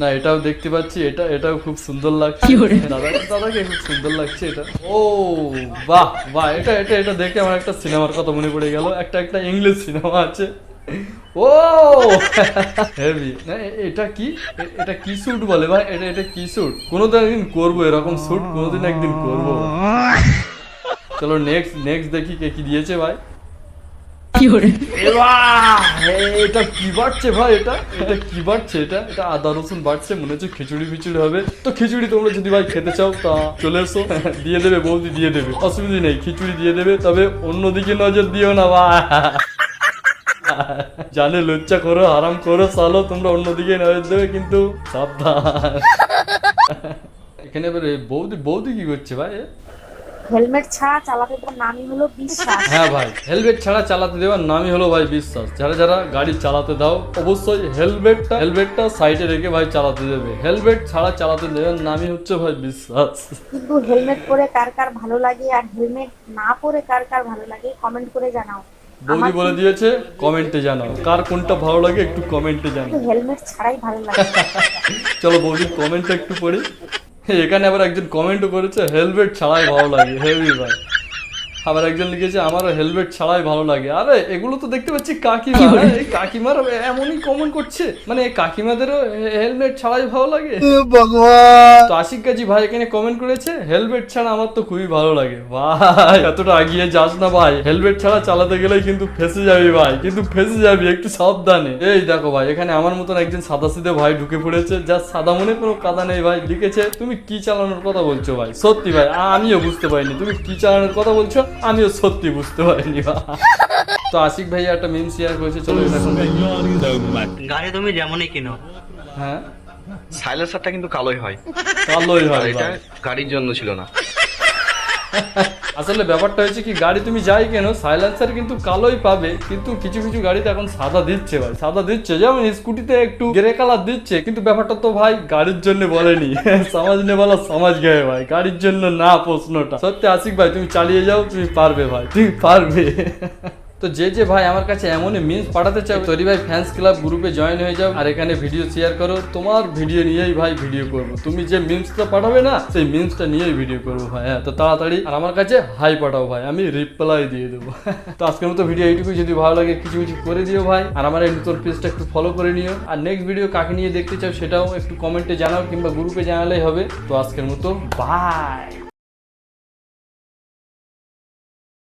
না এটাও দেখতে পাচ্ছি এটা এটাও খুব সুন্দর লাগছে। দাদা দাদাকে খুব সুন্দর লাগছে এটা। ও বাহ বাহ এটা এটা এটা দেখে আমার একটা সিনেমার কথা মনে পড়ে গেল। একটা একটা ইংলিশ সিনেমা আছে। ও হেভি। না এটা কি? এটা কি স্যুট বলে? ভাই এটা এটা কি স্যুট কোনোদিন একদিন করব এরকম স্যুট কোনোদিন একদিন করব। চলো নেক্সট নেক্সট দেখি কে কি দিয়েছে ভাই। খিচুড়ি ফিচুড়ি হবে। তো খিচুড়ি তোমরা যদি ভাই খেতে চাও, তা চলে এসো। দিয়ে দেবে, বৌদি দিয়ে দেবে। নেই, খিচুড়ি দিয়ে দেবে। তবে অন্যদিকে নজর দিও না জানে, লজ্জা করো আরাম করো, সালো, তোমরা অন্যদিকে নজর দেবে, কিন্তু সাবধান। এখানে এবারে বৌদি বৌদি কি করছে ভাই? হেলমেট ছাড়া চালাতে দেওয়ার নামই হলো বিশ্বাস। হ্যাঁ ভাই হেলমেট ছাড়া চালাতে দেওয়ার নামই হলো ভাই বিশ্বাস। যারা যারা গাড়ি চালাতে দাও অবশ্যই হেলমেটটা হেলমেটটা সাইডে রেখে ভাই চালাতে দেবে। হেলমেট ছাড়া চালাতে দেওয়ার নামই হচ্ছে ভাই বিশ্বাস। কিন্তু হেলমেট পরে কার কার ভালো লাগে আর হেলমেট না পরে কার কার ভালো লাগে কমেন্ট করে জানাও। বৌদি বলে দিয়েছে কমেন্টে জানাও। কার কোনটা ভালো লাগে একটু কমেন্টে জানাও। হেলমেট ছাড়াই ভালো লাগে। চলো বৌদির কমেন্টটা একটু পড়ি। এখানে আবার একজন কমেন্টও করেছে হেলমেট ছাড়াই ভালো লাগে হেভি ভাই। আবার একজন লিখেছে আমারও হেলমেট ছাড়াই ভালো লাগে। আরে এগুলো তো দেখতে পাচ্ছি কাকিমা। এই কাকিমার এমনই কমেন্ট করছে। মানে কাকিমাদেরও হেলমেট ছাড়াই ভালো লাগে? তো আশিক কাজী ভাই এখানে কমেন্ট করেছে হেলমেট ছাড়া আমার তো খুবই ভালো লাগে। ভাই এতটা আগিয়ে যাস না ভাই। হেলমেট ছাড়া চালাতে গেলে কিন্তু ফেসে যাবি ভাই কিন্তু ফেসে যাবি একটু সাবধানে। এই দেখো ভাই এখানে আমার মতন একজন সাদা সিধে ভাই ঢুকে পড়েছে যা সাদা মনে কোনো কাদা নেই ভাই লিখেছে তুমি কি চালানোর কথা বলছো ভাই? সত্যি ভাই আমিও বুঝতে পারিনি তুমি কি চালানোর কথা বলছো? আমিও সত্যি বুঝতে পারিনি তো আশিক ভাই একটা মিম শেয়ার করেছে চলো এটা শুনে গাড়ি তুমি যেমনই কিনো। হ্যাঁ? সাইলেন্সারটা কিন্তু কালোই হয়। কালোই হয় এটা গাড়ির জন্য ছিল না। আসলে ব্যাপারটা হয়েছে কি, গাড়ি তুমি যাই কেন সাইলেন্সার কিন্তু কালোই পাবে, কিন্তু কিছু কিছু গাড়িতে এখন সাদা দিচ্ছে ভাই, সাদা দিচ্ছে, যেমন স্কুটিতে একটু গ্রে কালার দিচ্ছে, কিন্তু ব্যাপারটা তো ভাই গাড়ির জন্য বলেনি, সমাজ নেওয়ালা সমাজ গায়ে ভাই, গাড়ির জন্য না প্রশ্নটা, সত্যি আশিক ভাই, তুমি চালিয়ে যাও, তুমি পারবে ভাই, তুমি পারবে। তো যে যে ভাই আমার কাছে এমনই মিমস পাঠাতে চাও তরি ভাই ফ্যান্স ক্লাব গ্রুপে জয়েন হয়ে যাও আর এখানে ভিডিও শেয়ার করো। তোমার ভিডিও নিয়েই ভাই ভিডিও করব। তুমি যে মিমসটা পাঠাবে না, সেই মিমসটা নিয়েই ভিডিও করব ভাই। হ্যাঁ তো তাড়াতাড়ি। আর আমার কাছে হাই পাঠাও ভাই, আমি রিপ্লাই দিয়ে দেবো। তো আজকের মতো ভিডিও এইটুকু যদি ভালো লাগে কিছু কিছু করে দিও ভাই। আর আমার এই নতুন পেজটা একটু ফলো করে নিও। আর নেক্সট ভিডিও কাকে নিয়ে দেখতে চাও সেটাও একটু কমেন্টে জানাও কিংবা গ্রুপে জানালেই হবে। তো আজকের মতো বাই